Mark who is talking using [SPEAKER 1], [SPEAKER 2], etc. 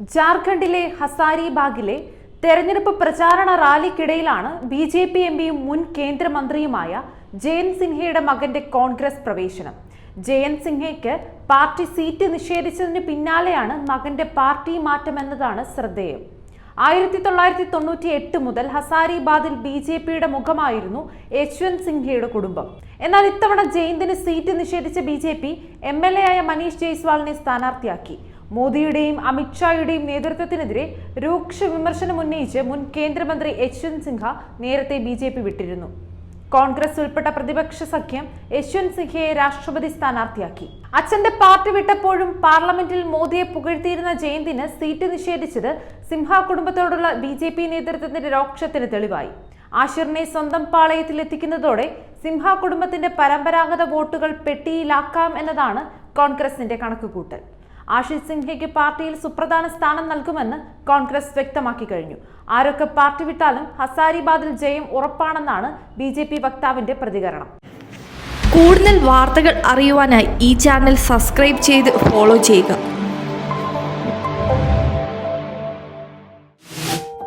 [SPEAKER 1] ജാർഖണ്ഡിലെ ഹസാരിബാഗിലെ തെരഞ്ഞെടുപ്പ് പ്രചാരണ റാലിക്കിടയിലാണ് ബി ജെ പി എം പിയും മുൻ കേന്ദ്രമന്ത്രിയുമായ ജയന്ത് സിൻഹയുടെ മകന്റെ കോൺഗ്രസ് പ്രവേശനം. ജയന്ത് സിൻഹയ്ക്ക് പാർട്ടി സീറ്റ് നിഷേധിച്ചതിന് പിന്നാലെയാണ് മകന്റെ പാർട്ടി മാറ്റമെന്നതാണ് ശ്രദ്ധേയം. ആയിരത്തി തൊള്ളായിരത്തി തൊണ്ണൂറ്റി എട്ട് മുതൽ ഹസാരിബാദിൽ ബി ജെ പിയുടെ മുഖമായിരുന്നു യശ്വന്ത് സിൻഹയുടെ കുടുംബം. എന്നാൽ ഇത്തവണ ജയന്തിന് സീറ്റ് നിഷേധിച്ച B J P M L A ആയ മനീഷ് ജയ്സ്വാളിനെ സ്ഥാനാർത്ഥിയാക്കി. മോദിയുടെയും അമിത്ഷായുടെയും നേതൃത്വത്തിനെതിരെ രൂക്ഷ വിമർശനം ഉന്നയിച്ച് മുൻ കേന്ദ്രമന്ത്രി യശ്വന്ത് സിൻഹ നേരത്തെ ബി ജെ പി വിട്ടിരുന്നു. കോൺഗ്രസ് ഉൾപ്പെട്ട പ്രതിപക്ഷ സഖ്യം യശ്വന്ത് സിൻഹയെ രാഷ്ട്രപതി സ്ഥാനാർത്ഥിയാക്കി. അച്ഛന്റെ പാർട്ടി വിട്ടപ്പോഴും പാർലമെന്റിൽ മോദിയെ പുകഴ്ത്തിയിരുന്ന ജയന്തിന് സീറ്റ് നിഷേധിച്ചത് സിംഹ കുടുംബത്തോടുള്ള ബി ജെ പി നേതൃത്വത്തിന്റെ രോക്ഷത്തിന് തെളിവായി. ആഷിറിനെ സ്വന്തം പാളയത്തിൽ എത്തിക്കുന്നതോടെ സിംഹ കുടുംബത്തിന്റെ പരമ്പരാഗത വോട്ടുകൾ പെട്ടിയിലാക്കാം എന്നതാണ് കോൺഗ്രസിന്റെ കണക്കുകൂട്ടൽ. ആഷിഷ് സിൻഹയ്ക്ക് പാർട്ടിയിൽ സുപ്രധാന സ്ഥാനം നൽകുമെന്ന് കോൺഗ്രസ് വ്യക്തമാക്കി കഴിഞ്ഞു. ആരൊക്കെ പാർട്ടി വിട്ടാലും ഹസാരിബാദിൽ ജയം ഉറപ്പാണെന്നാണ് ബി വക്താവിന്റെ പ്രതികരണം.
[SPEAKER 2] കൂടുതൽ വാർത്തകൾ അറിയുവാനായി ഈ ചാനൽ സബ്സ്ക്രൈബ് ചെയ്ത് ഫോളോ ചെയ്യുക.